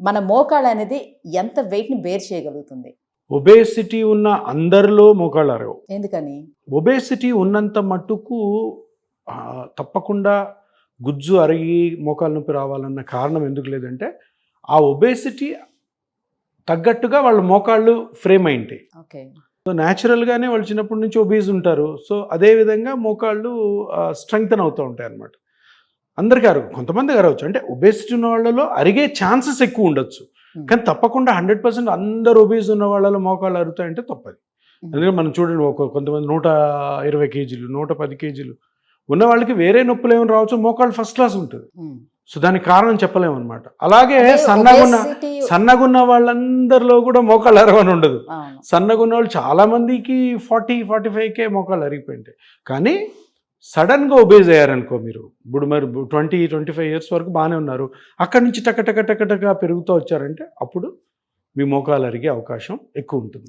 మన మోకాళ్ళు అనేది ఎంత వెయిట్ని బేర్ చేయగలుగుతుంది? ఒబేసిటీ ఉన్న అందరిలో మోకాళ్ళు అరగవు ఎందుకని? ఒబేసిటీ ఉన్నంత మట్టుకు తప్పకుండా గుజ్జు అరిగి మోకాలు నొప్పి రావాలన్న కారణం ఎందుకు లేదంటే ఆ ఒబేసిటీ తగ్గట్టుగా వాళ్ళ మోకాళ్ళు ఫ్రేమ్ అయింటాయి. ఓకే. సో న్యాచురల్గానే వాళ్ళు చిన్నప్పటి నుంచి ఒబీజ్ ఉంటారు. సో అదే విధంగా మోకాళ్ళు స్ట్రెంగ్తన్ అవుతూ ఉంటాయి అన్నమాట అందరికీ అరగవు కొంతమంది అరవచ్చు. అంటే ఒబేసిటీ ఉన్న వాళ్ళలో అరిగే ఛాన్సెస్ ఎక్కువ ఉండొచ్చు. కానీ తప్పకుండా హండ్రెడ్ పర్సెంట్ అందరు ఒబీస్ ఉన్న వాళ్ళలో మోకాళ్ళు అరుగుతాయంటే తప్పది. ఎందుకంటే మనం చూడండి ఒక కొంతమంది నూట ఇరవై కేజీలు నూట పది కేజీలు ఉన్న వాళ్ళకి వేరే నొప్పులు ఏమైనా రావచ్చు మోకాళ్ళు ఫస్ట్ క్లాస్ ఉంటుంది. సో దానికి కారణం చెప్పలేము అనమాట అలాగే సన్నగున్న సన్నగున్న వాళ్ళందరిలో కూడా మోకాళ్ళు అరవని ఉండదు. సన్నగున్న వాళ్ళు చాలా మందికి ఫార్టీ ఫార్టీ ఫైవ్కే మోకాళ్ళు అరిగిపోయింటాయి. కానీ సడన్గా ఒబేజ్ అయ్యారనుకో మీరు. ఇప్పుడు మరి ట్వంటీ ట్వంటీ ఫైవ్ ఇయర్స్ వరకు బాగానే ఉన్నారు. అక్కడి నుంచి టక టక టక టక పెరుగుతూ వచ్చారంటే అప్పుడు మీ మోకాలు అరిగే అవకాశం ఎక్కువ ఉంటుంది.